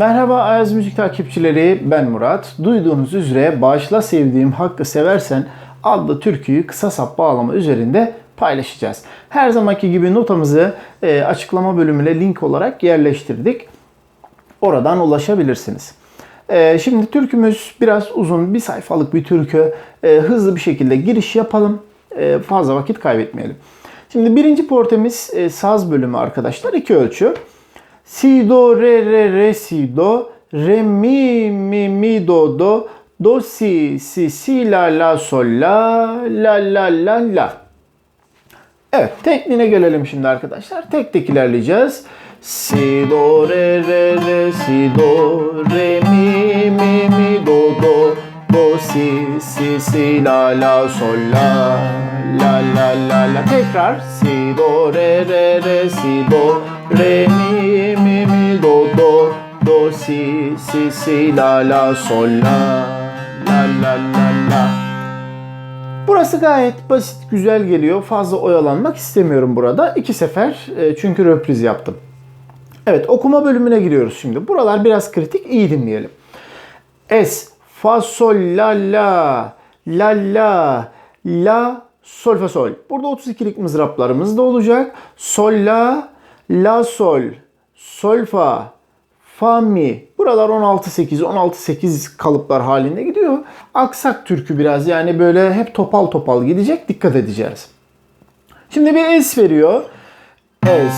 Merhaba Ayaz Müzik takipçileri ben Murat. Duyduğunuz üzere Bağışla Sevdiğim Hakkı Seversen adlı türküyü kısa sap bağlama üzerinde paylaşacağız. Her zamanki gibi notamızı e, açıklama bölümüne link olarak yerleştirdik. Oradan ulaşabilirsiniz. E, şimdi türkümüz biraz uzun bir sayfalık bir türkü. E, hızlı bir şekilde giriş yapalım. Fazla vakit kaybetmeyelim. Şimdi birinci portemiz saz bölümü arkadaşlar. iki ölçü. Si do re re re si do re mi mi mi do do do si si si la la sol la la la la la. Evet tekniğine gelelim şimdi arkadaşlar. Tek tek ilerleyeceğiz. Si do re re re si do re mi mi mi do do do si si si la la sol la la la la la tekrar si do re re re si do re mi mi mi do do do si si si la la sol la la la la la Burası gayet basit, güzel geliyor. Fazla oyalanmak istemiyorum burada. İki sefer e, çünkü röpriz yaptım. Evet okuma bölümüne giriyoruz şimdi. Buralar biraz kritik. iyi dinleyelim. Es, fa, sol, la, la, la, la, la, sol, fa, sol. Burada 32'lik mızraplarımız da olacak. Sol, la, la, sol, sol, fa, fa, mi. Buralar 16-8, 16-8 kalıplar halinde gidiyor. Aksak türkü biraz yani böyle hep topal topal gidecek. Dikkat edeceğiz. Şimdi bir es veriyor. Es,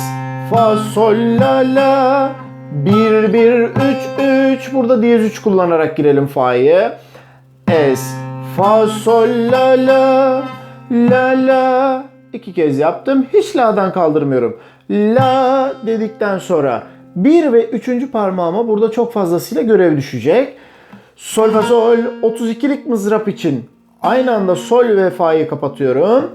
fa, sol, la, la. 1, 1, 3, 3. Burada diyez 3 kullanarak girelim fa'yı. Es, fa, sol, la, la. La, la. İki kez yaptım. Hiç la'dan kaldırmıyorum. La dedikten sonra 1 ve 3. parmağıma burada çok fazlasıyla görev düşecek. Sol fa sol 32'lik mızrap için aynı anda sol ve fa'yı kapatıyorum.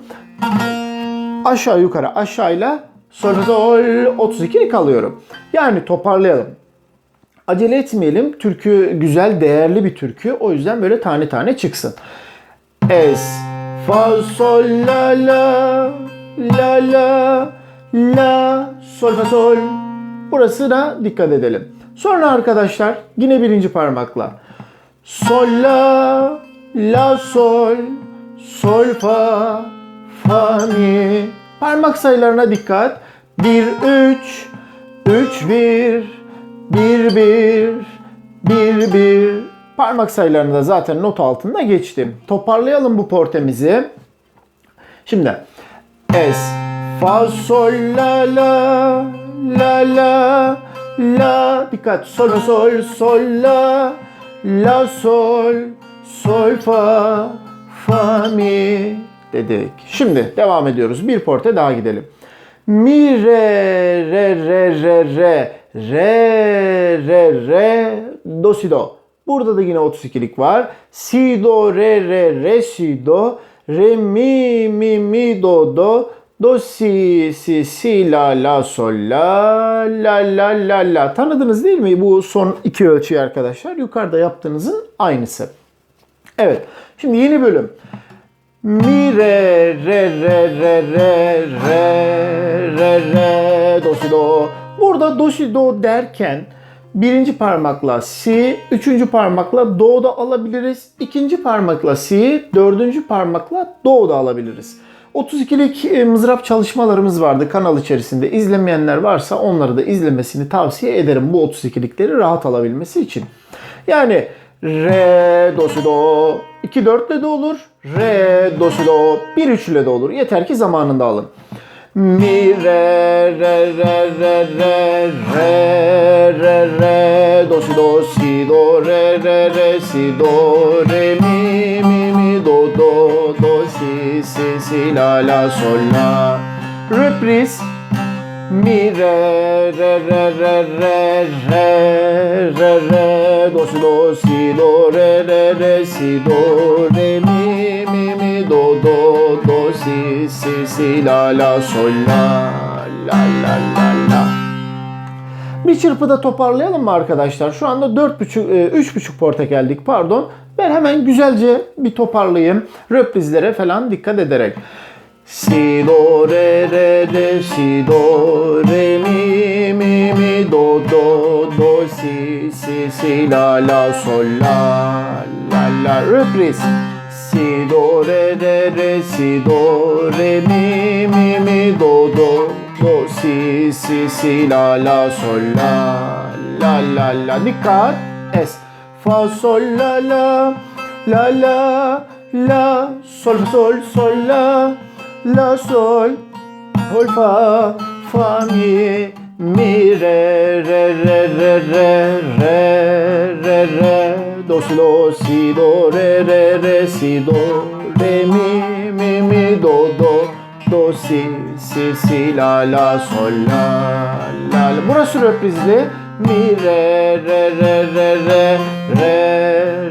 Aşağı yukarı aşağıyla sol fa sol 32'lik alıyorum. Yani toparlayalım. Acele etmeyelim. Türkü güzel, değerli bir türkü. O yüzden böyle tane tane çıksın. Es, fa, sol, la, la, la, la, la, sol, fa, sol. Burasına dikkat edelim. Sonra arkadaşlar yine birinci parmakla. Sol, la, la, sol, sol, fa, fa, mi. Parmak sayılarına dikkat. 1, 3, 3, 1, 1, 1, 1, 1. Parmak sayılarını da zaten not altında geçtim. Toparlayalım bu portemizi. Şimdi Es, Fa, Sol, La, La, La, La, La. Dikkat. Sol, Sol, Sol, La, La, Sol, Sol, Fa, Fa, Mi dedik. Şimdi devam ediyoruz. Bir porte daha gidelim. Mi, Re, Re, Re, Re, Re, Re, Re, Re, Do, Si, Do. Burada da yine 32'lik var. Si, Do, Re, Re, Re, Si, Do, Re, Mi, Mi, Mi, Do, Do, Do, Si, Si, Si, La, La, Sol, La, La, La, La, La. Tanıdınız değil mi bu son iki ölçüyü arkadaşlar? Yukarıda yaptığınızın aynısı. Evet. Şimdi yeni bölüm. Mi, re, re, re, re, re, re, re, re, do, si, do. Burada do, si, do derken birinci parmakla si, üçüncü parmakla do da alabiliriz. İkinci parmakla si, dördüncü parmakla do da alabiliriz. 32'lik e, mızrap çalışmalarımız vardı kanal içerisinde. İzlemeyenler varsa onları da izlemesini tavsiye ederim bu 32'likleri rahat alabilmesi için. Yani re, do, si, do, 2 4 ile de olur. Re, do, si, do, 1 3 ile de olur. Yeter ki zamanında alın. Mi, re, re, re, re, re, re, re, re, do, si, do, si, do, re, re, re, si, do, re, mi, mi, mi, do, do, do, si, si, si, la, la, sol, la. Reprise. Mi, re, re, re, re, re, re, re, re, do, si, do, si, do, re, re, re, si, do, re, mi, do, do, do, si, si, si, la, la, sol, la, la, la, la, la. Bir çırpıda toparlayalım mı arkadaşlar? Şu anda 4,5 e, 3,5 porta geldik pardon. Ben hemen güzelce bir toparlayayım. Röprizlere falan dikkat ederek. Si do re re re si do re mi mi mi do do do si si si la la sol la la la reprise si do re re re si do re mi mi mi do do do si si si la la sol la la la la. Dikkat es fa sol la la la la la sol sol sol la la sol sol fa fa mi mi re re re re re re re re do do si do re re re si do re mi mi mi do do do si si si la la sol la la la burası reprizli mi re re re re re re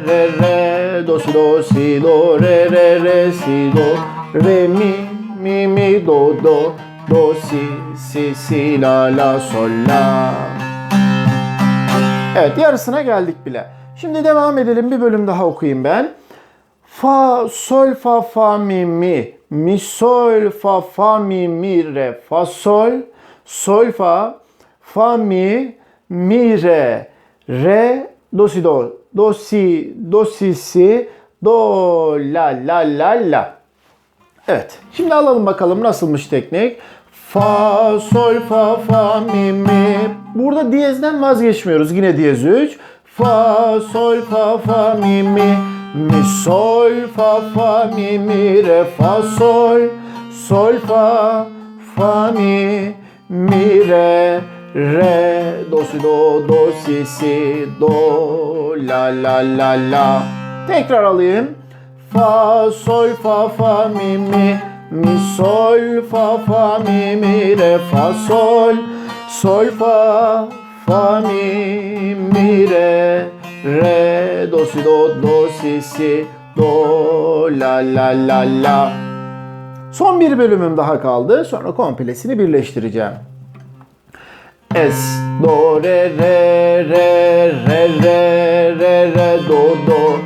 re re do si do si do re re re si do re mi mi mi do do do si si si la la sol la Evet yarısına geldik bile. Şimdi devam edelim bir bölüm daha okuyayım ben. Fa sol fa fa mi mi mi sol fa fa mi mi re fa sol sol fa fa mi mi re re do si do do si do si si do la la la la. Evet. Şimdi alalım bakalım nasılmış teknik. Fa, sol, fa, fa, mi, mi. Burada diyezden vazgeçmiyoruz. Yine diyez 3. Fa, sol, fa, fa, mi, mi. Mi, sol, fa, fa, mi, mi, re, fa, sol. Sol, fa, fa, mi, mi, re, re. Do, si, do, do, si, si, do, la, la, la, la. Tekrar alayım. Fa, sol, fa, fa, mi, mi. Mi, sol, fa, fa, mi, mi, re, fa, sol. Sol, fa, fa, mi, mi, re. Re, do, si, do, do, si, si. Do, la, la, la, la. Son bir bölümüm daha kaldı. Sonra komplesini birleştireceğim. Es, do, re, re, re, re, re, re, re, do, do.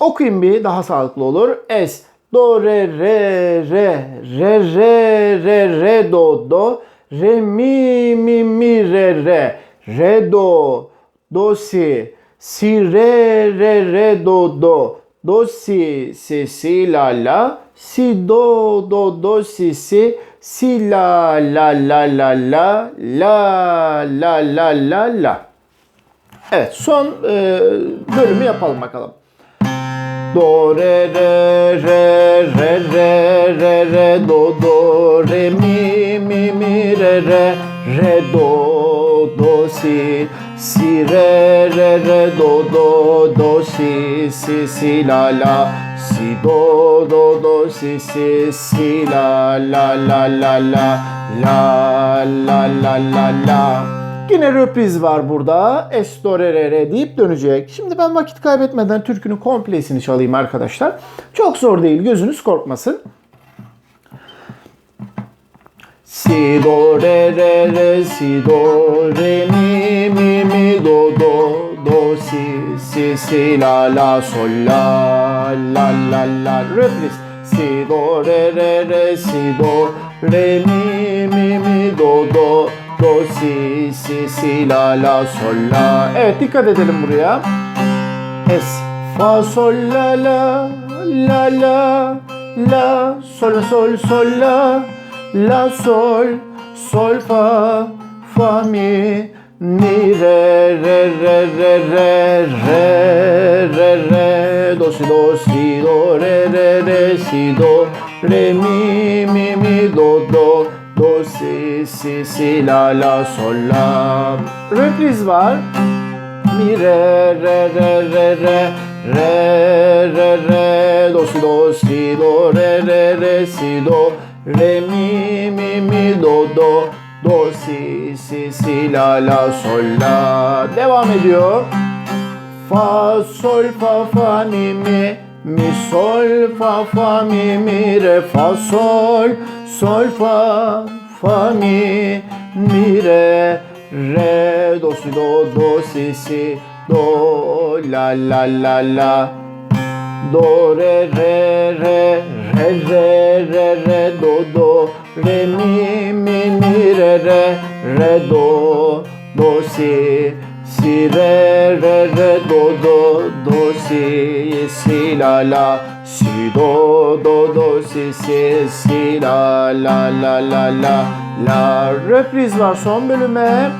Okuyayım bir daha sağlıklı olur. Es, do, re, re, re, re, re, re, re, do, do. Re, mi, mi, mi, re, re. Re, do, do, si. Si, re, re, re, do, do. Do, si, si, si, la, la. Si, do, do, do, si, si. Si, la, la, la, la, la. La, la, la, la, la. Evet son e, bölümü yapalım bakalım. Do re re re re re re re do do re mi mi mi re re re do do si si re re re do do do si si si la la si do do do si si si la la la la la la la la la la Yine röpriz var burada. Es, do, re, re, re deyip dönecek. Şimdi ben vakit kaybetmeden türkünün komplesini çalayım arkadaşlar. Çok zor değil. Gözünüz korkmasın. Si, do, re, re, re, si, do, re, mi, mi, mi, do, do, do, si, si, si, la, la, sol, la, la, la, la. Röpriz. Si, do, re, re, re, si, do, re, mi, mi, mi, do, do, do, si, si, si, la, la, sol, la. Evet dikkat edelim buraya. Es, fa, sol, la, la, la, la, la, sol, sol, sol, la, la, sol, sol, fa, fa, mi, mi, re, re, re, re, re, re, re, re, do, si, do, si, do, re, re, re, si, do, re, mi, mi, mi, do, do, do, si, si, si, la, la, sol, la. Repriz var. Mi, re, re, re, re, re, re, re, re, do, si, do, si, do, re, re, re, si, do, re, mi, mi, mi, do, do, do, si, si, si, la, la, sol, la. Devam ediyor. Fa, sol, fa, fa, mi, mi, mi, sol, fa, fa, mi, mi, re, fa, sol, sol, fa, fa, mi, mi, re, re, do, si, do, do, si, si, do, la, la, la, la. Do, re, re, re, re re re do do re mi mi mi re re re do do si si re re re do do do si si la la si do do do si si si la la la la la la. Reprise var son bölüme.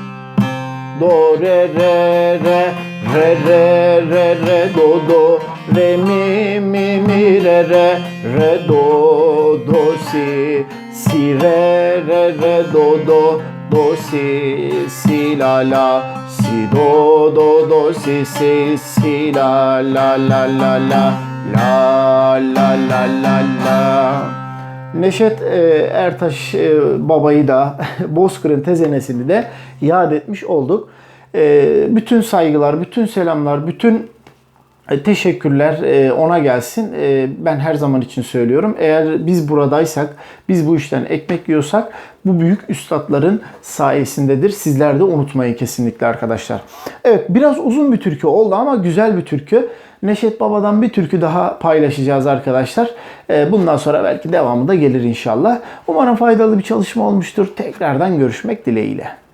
Do re re re re re re re do do re mi mi mi re re re do do si si re re re do do do si si la la si do do do si si si la la la la la la la la la la Neşet e, Ertaş e, babayı da Bozkır'ın tezenesini de yad etmiş olduk. E, bütün saygılar, bütün selamlar, bütün e, Teşekkürler e, ona gelsin. E, Ben her zaman için söylüyorum. Eğer biz buradaysak, biz bu işten ekmek yiyorsak bu büyük üstadların sayesindedir. Sizler de unutmayın kesinlikle arkadaşlar. Evet biraz uzun bir türkü oldu ama güzel bir türkü. Neşet Baba'dan bir türkü daha paylaşacağız arkadaşlar. Bundan sonra belki devamı da gelir inşallah. Umarım faydalı bir çalışma olmuştur. Tekrardan görüşmek dileğiyle.